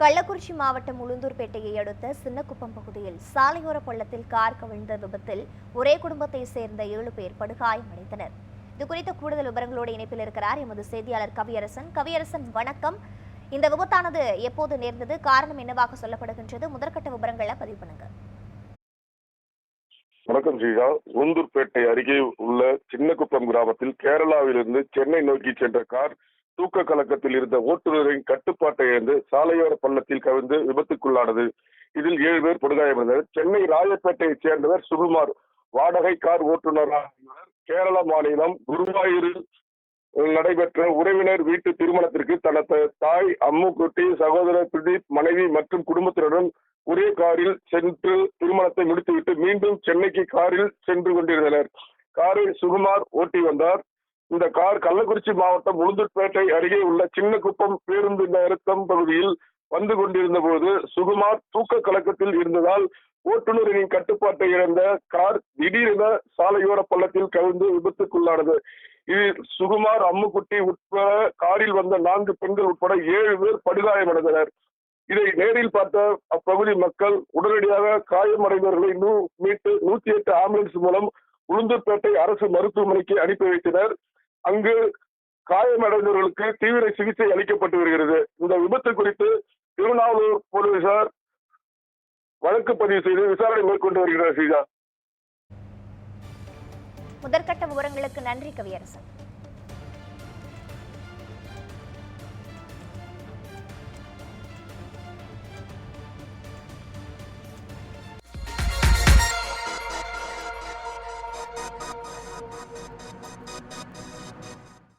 கள்ளக்குறிச்சி மாவட்டம் உளுந்தூர்பேட்டையை அடுத்த சின்னக்குப்பம் பகுதியில் சாலையோர பள்ளத்தில் கார் கவிழ்ந்த விபத்தில் ஒரே குடும்பத்தை சேர்ந்த ஏழு பேர் படுகாயமடைந்தனர் இது குறித்த கூடுதல் விவரங்களோடு இணைப்பில் இருக்கிறார் எமது செய்தியாளர் கவியரசன். கவியரசன் வணக்கம். இந்த விபத்தானது எப்போது நேர்ந்தது? காரணம் என்னவாக சொல்லப்படுகின்றது? முதற்கட்ட விவரங்களை பதிவு பண்ணுங்க. வணக்கம் ஸ்ரீகா உளுந்தூர்பேட்டை அருகே உள்ள சின்னக்குப்பம் கிராமத்தில் கேரளாவிலிருந்து சென்னை நோக்கி சென்ற கார் தூக்க கலக்கத்தில் இருந்த ஓட்டுநரின் கட்டுப்பாட்டை இழந்து சாலையோர பள்ளத்தில் கவிழ்ந்து விபத்துக்குள்ளானது. இதில் ஏழு பேர் படுகாயமடைந்தனர். சென்னை ராயப்பேட்டையைச் சேர்ந்தவர் சுகுமார். வாடகை கார் ஓட்டுநராக கேரள மாநிலம் குருவாயூரில் நடைபெற்ற உறவினர் வீட்டு திருமணத்திற்கு தனது தாய் அம்முக்குட்டி சகோதரர் பிரதீப் மனைவி மற்றும் குடும்பத்தினருடன் ஒரே காரில் சென்று திருமணத்தை முடித்துவிட்டு மீண்டும் சென்னைக்கு காரில் சென்று கொண்டிருந்தனர். காரில் சுகுமார் ஓட்டி வந்தார். இந்த கார் கள்ளக்குறிச்சி மாவட்டம் உளுந்தூர்பேட்டை அருகே உள்ள சின்னக்குப்பம் பேருந்து நிறுத்தம் பகுதியில் வந்து கொண்டிருந்த போது சுகுமார் தூக்க கலக்கத்தில் இருந்ததால் ஓட்டுநரின் கட்டுப்பாட்டை இழந்த கார் திடீரென சாலையோர பள்ளத்தில் கவிழ்ந்து விபத்துக்குள்ளானது. இதில் சுகுமார் அம்முக்குட்டி உட்பட காரில் வந்த நான்கு பெண்கள் உட்பட ஏழு பேர் படுகாயமடைந்தனர். இதை நேரில் பார்த்த அப்பகுதி மக்கள் உடனடியாக காயமடைந்தவர்களை நூ- மீட்டு நூத்தி எட்டு ஆம்புலன்ஸ் மூலம் உளுந்தூர்பேட்டை அரசு மருத்துவமனைக்கு அனுப்பி வைத்தனர். அங்கு காயமடைந்தவர்களுக்கு தீவிர சிகிச்சை அளிக்கப்பட்டு வருகிறது. இந்த விபத்து குறித்து திருநாவலூர் போலீசார் வழக்கு பதிவு செய்து விசாரணை மேற்கொண்டு வருகிறார் சீதா முதற்கட்ட விவரங்களுக்கு நன்றி கவியரசன்.